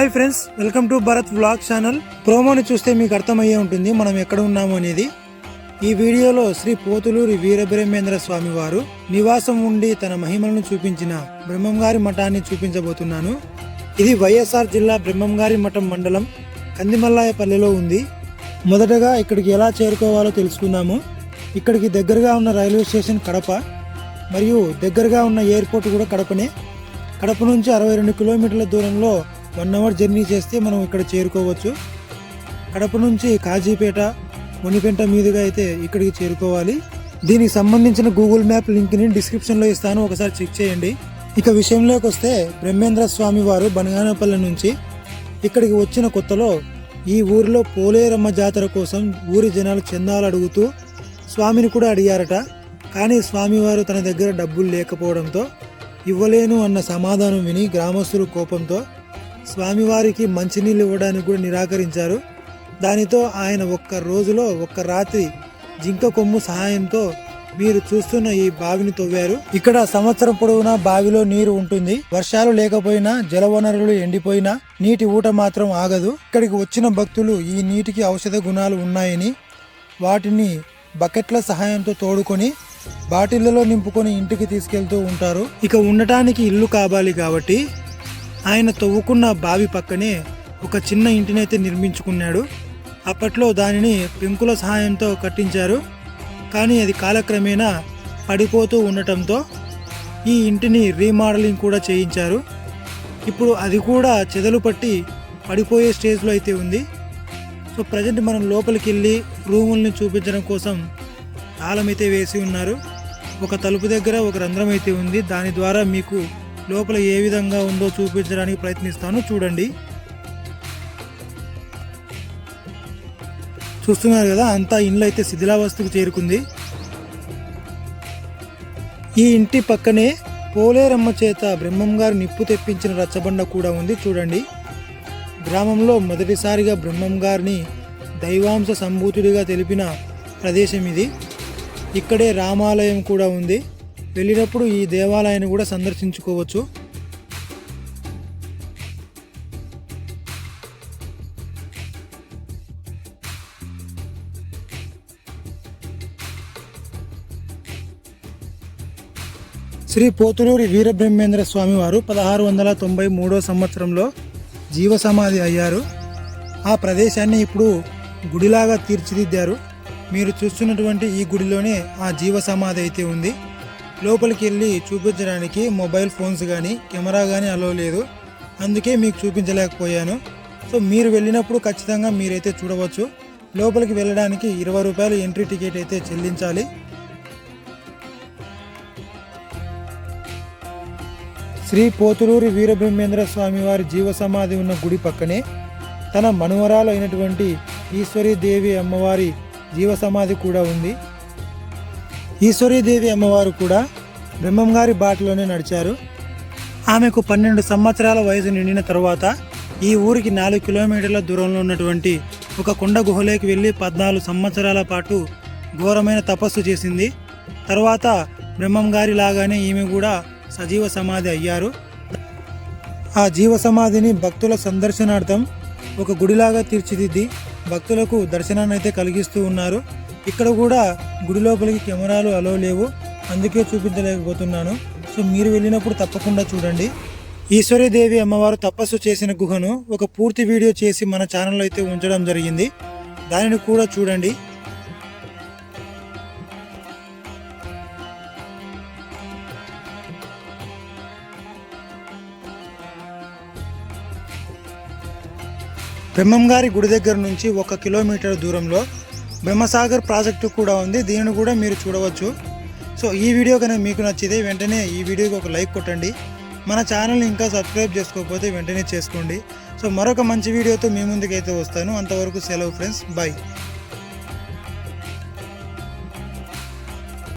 Hi friends welcome to Bharat vlog channel ప్రోమోని చూస్తే మీకు అర్థమయ్యే ఉంటుంది మనం ఎక్కడ ఉన్నాము అనేది. ఈ వీడియోలో శ్రీ పోతులూరి వీరబ్రహ్మేంద్ర స్వామి వారు నివాసం ఉండి తన మహిమలను చూపించిన బ్రహ్మంగారి మఠాన్ని చూపించబోతున్నాను. ఇది వైఎస్ఆర్ జిల్లా బ్రహ్మంగారి మఠం మండలం కందిమల్లాయపల్లిలో ఉంది. మొదటగా ఇక్కడికి ఎలా చేరుకోవాలో తెలుసుకుందాము. ఇక్కడికి దగ్గరగా ఉన్న రైల్వే స్టేషన్ కడప మరియు దగ్గరగా ఉన్న ఎయిర్పోర్ట్ కూడా కడపనే. కడప నుంచి అరవై రెండు కిలోమీటర్ల దూరంలో వన్ అవర్ జర్నీ చేస్తే మనం ఇక్కడ చేరుకోవచ్చు. కడప నుంచి కాజీపేట మునిపెంట మీదుగా అయితే ఇక్కడికి చేరుకోవాలి. దీనికి సంబంధించిన గూగుల్ మ్యాప్ లింక్ని డిస్క్రిప్షన్లో ఇస్తాను. ఒకసారి చెక్ చేయండి. ఇక విషయంలోకి వస్తే బ్రహ్మేంద్ర స్వామి వారు బనగానపల్లి నుంచి ఇక్కడికి వచ్చిన కొత్తలో ఈ ఊరిలో పోలేరమ్మ జాతర కోసం ఊరి జనాలు చందాలు అడుగుతూ స్వామిని కూడా అడిగారట. కానీ స్వామివారు తన దగ్గర డబ్బులు లేకపోవడంతో ఇవ్వలేను అన్న సమాధానం విని గ్రామస్తులు కోపంతో స్వామివారికి మంచినీళ్ళు ఇవ్వడానికి కూడా నిరాకరించారు. దానితో ఆయన ఒక్క రోజులో ఒక్క రాత్రి జింక కొమ్ము సహాయంతో మీరు చూస్తున్న ఈ బావిని తవ్వారు. ఇక్కడ సంవత్సరం పొడవునా బావిలో నీరు ఉంటుంది. వర్షాలు లేకపోయినా జలవనరులు ఎండిపోయినా నీటి ఊట మాత్రం ఆగదు. ఇక్కడికి వచ్చిన భక్తులు ఈ నీటికి ఔషధ గుణాలు ఉన్నాయని వాటిని బకెట్ల సహాయంతో తోడుకొని బాటిళ్ళలో నింపుకొని ఇంటికి తీసుకెళ్తూ ఉంటారు. ఇక ఉండటానికి ఇల్లు కావాలి కాబట్టి ఆయన తవ్వుకున్న బావి పక్కనే ఒక చిన్న ఇంటినైతే నిర్మించుకున్నాడు. అప్పట్లో దానిని పెంకుల సహాయంతో కట్టించారు. కానీ అది కాలక్రమేణా పడిపోతూ ఉండటంతో ఈ ఇంటిని రీమోడలింగ్ కూడా చేయించారు. ఇప్పుడు అది కూడా చెదలు పట్టి పడిపోయే స్టేజ్లో అయితే ఉంది. సో ప్రజెంట్ మనం లోపలికి వెళ్ళి రూముల్ని చూపించడం కోసం తాళం అయితే వేసి ఉన్నారు. ఒక తలుపు దగ్గర ఒక రంధ్రం అయితే ఉంది. దాని ద్వారా మీకు లోపల ఏ విధంగా ఉందో చూపించడానికి ప్రయత్నిస్తాను. చూడండి. చూస్తున్నారు కదా అంతా ఇండ్లు అయితే శిథిలావస్థకు చేరుకుంది. ఈ ఇంటి పక్కనే పోలేరమ్మ చేత బ్రహ్మం గారు నిప్పు తెప్పించిన రచ్చబండ కూడా ఉంది. చూడండి. గ్రామంలో మొదటిసారిగా బ్రహ్మం గారిని దైవాంశ సంభూతుడిగా తెలిపిన ప్రదేశం ఇది. ఇక్కడే రామాలయం కూడా ఉంది. వెళ్ళినప్పుడు ఈ దేవాలయాన్ని కూడా సందర్శించుకోవచ్చు. శ్రీ పోతులూరి వీరబ్రహ్మేంద్ర స్వామి వారు పదహారు వందల తొంభై మూడో సంవత్సరంలో జీవ సమాధి అయ్యారు. ఆ ప్రదేశాన్ని ఇప్పుడు గుడిలాగా తీర్చిదిద్దారు. మీరు చూస్తున్నటువంటి ఈ గుడిలోనే ఆ జీవ సమాధి అయితే ఉంది. లోపలికి వెళ్ళి చూపించడానికి మొబైల్ ఫోన్స్ కానీ కెమెరా కానీ అలో లేదు. అందుకే మీకు చూపించలేకపోయాను. సో మీరు వెళ్ళినప్పుడు ఖచ్చితంగా మీరైతే చూడవచ్చు. లోపలికి వెళ్ళడానికి ఇరవై రూపాయలు ఎంట్రీ టికెట్ అయితే చెల్లించాలి. శ్రీ పోతులూరి వీరబ్రహ్మేంద్ర స్వామి వారి జీవ సమాధి ఉన్న గుడి పక్కనే తన మనువరాలు అయినటువంటి ఈశ్వరీ దేవి అమ్మవారి జీవ సమాధి కూడా ఉంది. ఈశ్వరీదేవి అమ్మవారు కూడా బ్రహ్మంగారి బాటలోనే నడిచారు. ఆమెకు పన్నెండు సంవత్సరాల వయసు నిండిన తరువాత ఈ ఊరికి నాలుగు కిలోమీటర్ల దూరంలో ఉన్నటువంటి ఒక కొండ గుహలోకి వెళ్ళి పద్నాలుగు సంవత్సరాల పాటు ఘోరమైన తపస్సు చేసింది. తర్వాత బ్రహ్మంగారి లాగానే ఈమె కూడా సజీవ సమాధి అయ్యారు. ఆ జీవ సమాధిని భక్తుల సందర్శనార్థం ఒక గుడిలాగా తీర్చిదిద్ది భక్తులకు దర్శనాన్ని అయితే కలిగిస్తూ ఉన్నారు. ఇక్కడ కూడా గుడి లోపలికి కెమెరాలు అలో లేవు. అందుకే చూపించలేకపోతున్నాను. సో మీరు వెళ్ళినప్పుడు తప్పకుండా చూడండి. ఈశ్వరీదేవి అమ్మవారు తపస్సు చేసిన గుహను ఒక పూర్తి వీడియో చేసి మన ఛానల్లో అయితే ఉంచడం జరిగింది. దానిని కూడా చూడండి. బ్రహ్మంగారి గుడి దగ్గర నుంచి ఒక కిలోమీటర్ దూరంలో బ్రహ్మసాగర్ ప్రాజెక్టు కూడా ఉంది. దీనిని కూడా మీరు చూడవచ్చు. సో ఈ వీడియో కనుక మీకు నచ్చితే వెంటనే ఈ వీడియోకి ఒక లైక్ కొట్టండి. మన ఛానల్ని ఇంకా సబ్స్క్రైబ్ చేసుకోకపోతే వెంటనే చేసుకోండి. సో మరొక మంచి వీడియోతో మీ ముందుకైతే వస్తాను. అంతవరకు సెలవు ఫ్రెండ్స్. బాయ్.